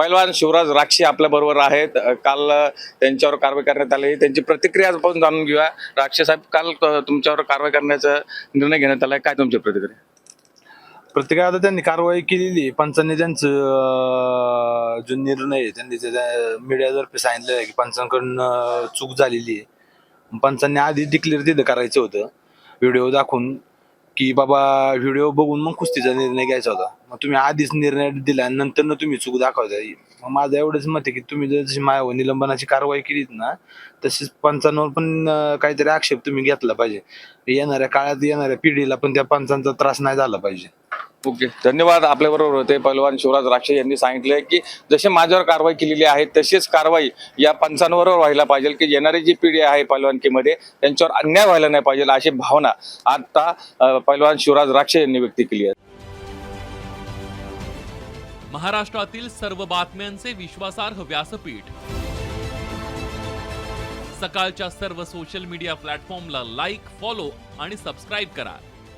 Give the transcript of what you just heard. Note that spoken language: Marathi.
पैलवान शिवराज राक्षी आपल्या बरोबर आहेत. काल त्यांच्यावर कारवाई करण्यात आली. त्यांची प्रतिक्रिया आपण जाणून घेऊया. राक्षी साहेब काल तुमच्यावर कारवाई करण्याचा निर्णय घेण्यात आला काय तुमची प्रतिक्रिया? प्रत्येक आता त्यांनी कारवाई केलेली आहे. पंचांनी त्यांचं जो निर्णय आहे त्यांनी मीडियातर्फे सांगितलं आहे की पंचांकडून चूक झालेली आहे. पंचांनी आधी डिक्लेअर तिथं करायचं होतं. व्हिडिओ दाखवून की बाबा व्हिडिओ बघून मग कुस्तीचा निर्णय घ्यायचा होता. मग तुम्ही आधीच निर्णय दिला आणि नंतर न तुम्ही चूक दाखवता. मग माझं एवढंच मत आहे की तुम्ही जर जशी माझ्यावर निलंबनाची कारवाई केलीत ना तशीच पंचांवर पण काहीतरी आक्षेप तुम्ही घेतला पाहिजे. येणाऱ्या काळात येणाऱ्या पिढीला पण त्या पंचांचा त्रास नाही झाला पाहिजे. ओके. धन्यवाद. आपल्या बरोबर होते पहलवान शिवराज राक्षे यांनी सांगितले की जसे माझ्यावर कारवाई केलेली आहे तशीच कारवाई या पंचांवर व्हायला पाहिजे की येणारी जी पिढी आहे पैलवानकीमध्ये त्यांच्यावर अन्याय व्हायला नाही पाहिजे अशी भावना आता अ, पैलवान शिवराज राक्षे यांनी व्यक्त केली आहे. महाराष्ट्रातील सर्व बातम्यांचे विश्वासार्ह व्यासपीठ. सकाळच्या सर्व सोशल मीडिया प्लॅटफॉर्मला लाईक फॉलो आणि सबस्क्राईब करा.